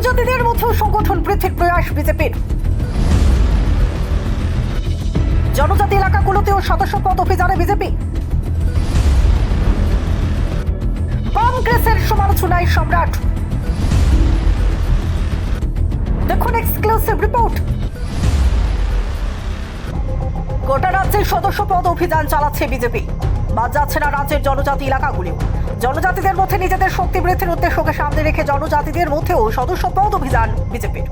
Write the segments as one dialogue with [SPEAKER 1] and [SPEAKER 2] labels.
[SPEAKER 1] জনজাতিদের মধ্যেও সংগঠন বৃদ্ধির প্রয়াস বিজেপির জনজাতি এলাকাগুলোতেও সদস্য পদ অভিযানে বিজেপি। কংগ্রেসের সমালোচনায় সম্রাট। দেখুন এক্সক্লুসিভ রিপোর্ট গোটা রাজ্যে সদস্য পদ অভিযান চালাচ্ছে বিজেপি। বাদ যাচ্ছে না রাজ্যের জনজাতি এলাকাগুলিও। জনজাতিদের মধ্যে নিজেদের শক্তি বৃদ্ধির উদ্দেশ্যকে সামনে রেখে জনজাতিদের মধ্যেও সদস্য পদ অভিযান বিজেপির।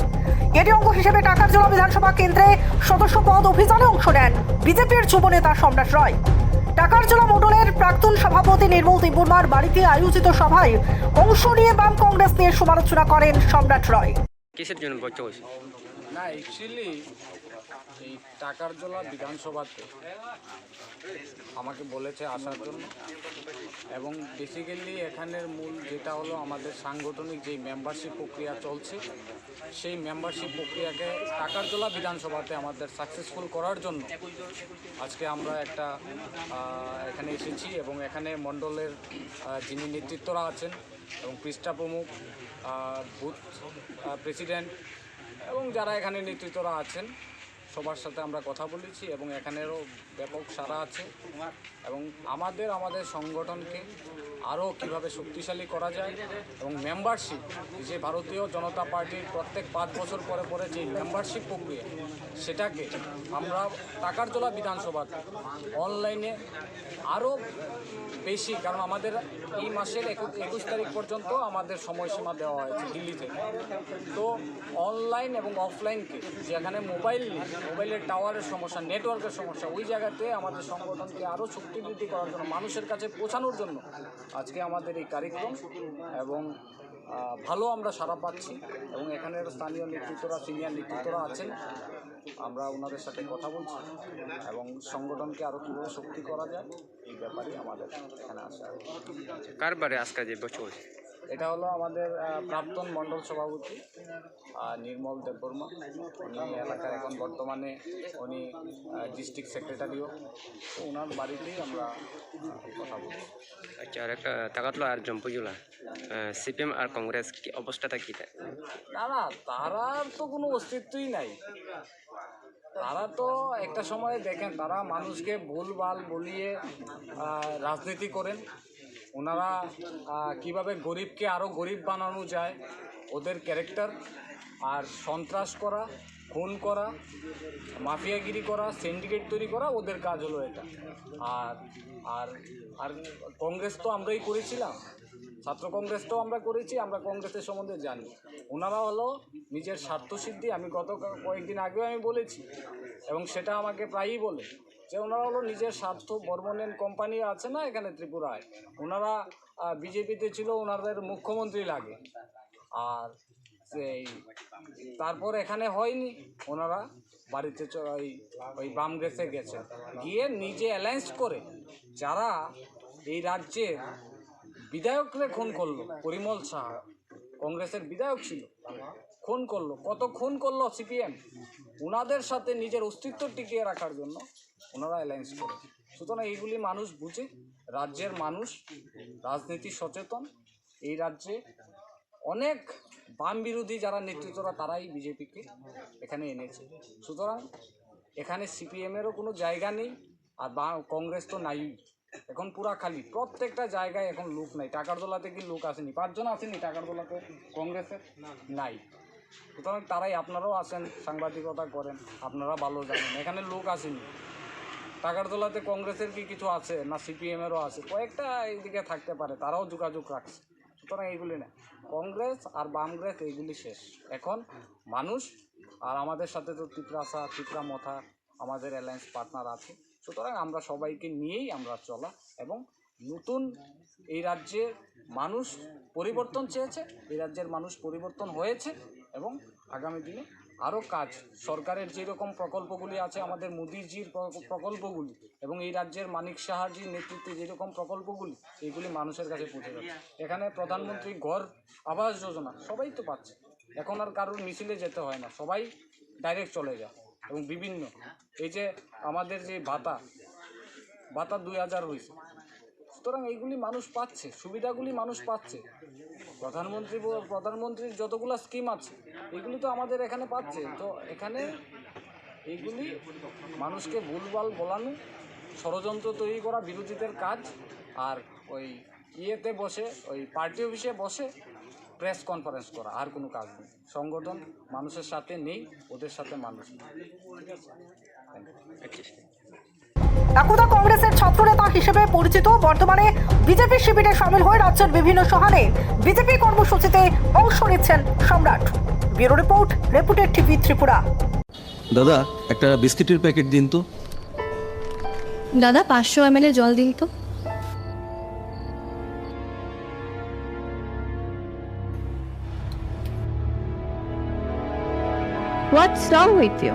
[SPEAKER 1] এরই অঙ্গ হিসেবে টাকার জেলা বিধানসভা কেন্দ্রে সদস্য পদ অভিযানে অংশ নেন বিজেপির যুব নেতা সম্রাট রয়। টাকারজোলা মণ্ডলের প্রাক্তন সভাপতি নির্মল দেববর্মার বাড়িতে আয়োজিত সভায় অংশ নিয়ে বাম কংগ্রেস নিয়ে সমালোচনা করেন সম্রাট রয়।
[SPEAKER 2] কিসের জন্য
[SPEAKER 3] না অ্যাকচুয়ালি এই টাকার জলা বিধানসভাতে আমাকে বলেছে আসার জন্য। এবং বেসিক্যালি এখানের মূল যেটা হলো আমাদের সাংগঠনিক যেই মেম্বারশিপ প্রক্রিয়া চলছে, সেই মেম্বারশিপ প্রক্রিয়াকে টাকার জলা বিধানসভাতে আমাদের সাকসেসফুল করার জন্য আজকে আমরা একটা এখানে এসেছি এবং এখানে মণ্ডলের যিনি নেতৃত্বরা আছেন এবং পৃষ্ঠা প্রমুখ বুথ প্রেসিডেন্ট এবং যারা এখানে নেতৃত্বরা আছেন সবার সাথে আমরা কথা বলেছি এবং এখানেরও ব্যাপক সারা আছে। এবং আমাদের আমাদের সংগঠনকে আরও কীভাবে শক্তিশালী করা যায় এবং মেম্বারশিপ যে ভারতীয় জনতা পার্টির প্রত্যেক পাঁচ বছর পরে পরে যে মেম্বারশিপ প্রক্রিয়া, সেটাকে আমরা টাকারজোলা বিধানসভাতে অনলাইনে আরও বেশি, কারণ আমাদের এই মাসের একুশ তারিখ পর্যন্ত আমাদের সময়সীমা দেওয়া হয়েছে দিল্লি থেকে তো অনলাইন এবং অফলাইনকে যেখানে মোবাইল মোবাইলের টাওয়ারের সমস্যা, নেটওয়ার্কের সমস্যা, ওই জায়গাতে আমাদের সংগঠনকে আরও শক্তি বৃদ্ধি করার জন্য, মানুষের কাছে পৌঁছানোর জন্য আজকে আমাদের এই কার্যক্রম এবং ভালো আমরা সাড়া পাচ্ছি এবং এখানের স্থানীয় নেতৃত্বরা, সিনিয়র নেতৃত্বরা আছেন, আমরা ওনাদের সাথে কথা বলছি এবং সংগঠনকে আরও কীভাবে শক্তি করা যায়, এই ব্যাপারে আমাদের এখানে আসা
[SPEAKER 2] কার বারে আজকে যে বছর
[SPEAKER 3] এটা হলো আমাদের প্রাক্তন মণ্ডল সভাপতি নির্মল দেববর্মা। উনি এলাকার এখন বর্তমানে উনি ডিস্ট্রিক্ট সেক্রেটারিও তো ওনার বাড়িতেই আমরা কথা বলছি।
[SPEAKER 2] আচ্ছা আর একটা তাকাতলো আর জম্পুজুলা সিপিএম আর কংগ্রেস কি অবস্থাটা কি?
[SPEAKER 3] না না তারার তো কোনো অস্তিত্বই নাই। তারা তো একটা সময় দেখেন তারা মানুষকে ভুলভাল বলিয়ে রাজনীতি করেন। ওনারা কীভাবে গরিবকে আরও গরিব বানানো যায়, ওদের ক্যারেক্টার আর সন্ত্রাস করা, খুন করা, মাফিয়াগিরি করা সিন্ডিকেট তৈরি করা ওদের কাজ হলো এটা। আর আর আর কংগ্রেস তো আমরাই করেছিলাম। ছাত্র কংগ্রেস তো আমরা করেছি, আমরা কংগ্রেসের সম্বন্ধে জানি। ওনারা হলো নিজের স্বার্থসিদ্ধি আমি গত কয়েকদিন আগেও আমি বলেছি, এবং সেটা আমাকে প্রায়ই বলে। যে ওনারা হলো নিজের স্বার্থ বর্মনেন কোম্পানি আছে না এখানে ত্রিপুরায়, ওনারা বিজেপিতে ছিল, ওনাদের মুখ্যমন্ত্রী লাগে। আর সেই, তারপর এখানে হয়নি, ওনারা বাড়িতে ওই ওই বাম গেছে গেছে। গিয়ে নিজে অ্যালায়েন্স করে, যারা এই রাজ্যের বিধায়করে খুন করল, পরিমল সাহা, কংগ্রেসের বিধায়ক ছিল, খুন করল। কত খুন করল সিপিএম? ওনাদের সাথে নিজের অস্তিত্ব টিকিয়ে রাখার জন্য ওনারা অ্যালায়েন্স করে। সুতরাং এইগুলি মানুষ বুঝে, রাজ্যের মানুষ, রাজনীতি সচেতন। এই রাজ্যে অনেক বাম বিরোধী যারা নেতৃত্বরা, তারাই বিজেপিকে এখানে এনেছে। সুতরাং এখানে সিপিএমেরও কোনো জায়গা নেই, আর বা, কংগ্রেস তো নাই। এখন পুরা খালি, প্রত্যেকটা জায়গায় এখন লোক নাই। টাকার দোলাতে কি লোক আসেনি? পাঁচজন আসেনি টাকার দোলাতে কংগ্রেসের নাই। সুতরাং তারাই আপনারাও আসেন, সাংবাদিকতা করেন, আপনারা ভালো জানেন। এখানে লোক আসেনি। টাকার দোলাতে কংগ্রেসের কি কিছু আছে? না সিপিএমেরও আছে? কয়েকটা এইদিকে থাকতে পারে, তারাও যোগাযোগ রাখছে। সুতরাং এইগুলি না। কংগ্রেস আর বামগ্রেস এইগুলি শেষ। এখন মানুষ আর আমাদের সাথে তো তিপ্রাসা তিপ্রা মথা আমাদের অ্যালায়েন্স পার্টনার আছে। সুতরাং আমরা সবাইকে নিয়েই আমরা চলা এবং নতুন এই রাজ্যের মানুষ পরিবর্তন চেয়েছে, এই রাজ্যের মানুষ পরিবর্তন হয়েছে এবং আগামী দিনে আরও কাজ। সরকারের যেরকম প্রকল্পগুলি আছে, আমাদের মোদিজির প্রকল্পগুলি এবং এই রাজ্যের মানিক সাহাজির নেতৃত্বে যেরকম প্রকল্পগুলি এইগুলি মানুষের কাছে পৌঁছে যাচ্ছে। এখানে প্রধানমন্ত্রী ঘর আবাস যোজনা সবাই তো পাচ্ছে। এখন আর কারোর মিছিলে যেতে হয় না, সবাই ডাইরেক্ট চলে যায় এবং বিভিন্ন। এই যে আমাদের যে ভাতা ভাতা দুই হাজার হয়েছে সুতরাং এইগুলি মানুষ পাচ্ছে, সুবিধাগুলি মানুষ পাচ্ছে। প্রধানমন্ত্রী প্রধানমন্ত্রীর যতগুলো স্কিম আছে, এগুলি তো আমাদের এখানে পাচ্ছে। তো এখানে এইগুলি মানুষকে ভুলভাল বলানো, ষড়যন্ত্র তৈরি করা বিরোধীদের কাজ, আর ওই ইয়েতে বসে, ওই পার্টি অফিসে বসে প্রেস কনফারেন্স করা, আর কোনো কাজ নেই। সংগঠন মানুষের সাথে নেই, ওদের সাথে মানুষ
[SPEAKER 1] একদা কংগ্রেসের ছাত্রনেতা হিসেবে পরিচিত বর্তমানে বিজেপি শিবিরে সামিল হয়ে রাজ্যের বিভিন্ন সহানে বিজেপি কর্মসূচিতে অংশ নিচ্ছেন Samrat. Bureau report reputed TV Tripura.
[SPEAKER 4] দাদা একটা বিস্কিটের প্যাকেট দিন তো।
[SPEAKER 5] দাদা পাঁচশো এম জল দিন তো। হোয়াটস রং উইথ ইউ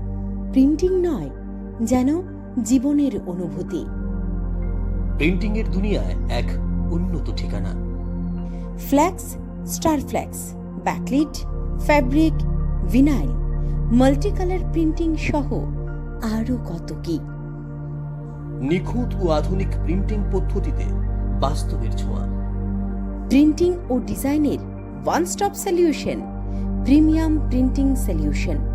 [SPEAKER 6] প্রিন্টিং নয় যেন জীবনের অনুভূতি।
[SPEAKER 7] প্রিন্টিংয়ের দুনিয়ায় এক উন্নত ঠিকানা।
[SPEAKER 6] Flex star flex backlit fabric vinyl multi colour printing সহ আরও কত কি।
[SPEAKER 7] নিখুঁত ও আধুনিক প্রিন্টিং পদ্ধতিতে বাস্তবের ছোঁয়া।
[SPEAKER 6] প্রিন্টিং ও ডিজাইনের one stop solution premium printing solution.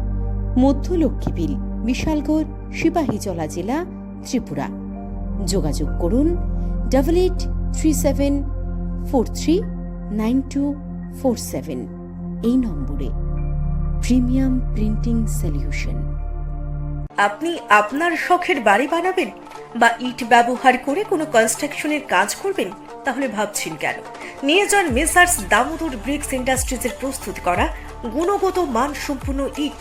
[SPEAKER 6] মধ্য লক্ষ্মীবিল বিশালগড়, সিপাহীজলা জেলা, ত্রিপুরা। যোগাযোগ করুন double eight three seven four three nine two four seven এই নম্বরে প্রিমিয়াম প্রিন্টিং সলিউশন।
[SPEAKER 1] আপনি আপনার শখের বাড়ি বানাবেন বা ইট ব্যবহার করে কোনো কনস্ট্রাকশনের কাজ করবেন, তাহলে ভাবছেন কেন? নিয়ে যান মেসার্স দামোদর ব্রিক্স ইন্ডাস্ট্রিজের প্রস্তুত করা গুণগত মানসম্পন্ন ইট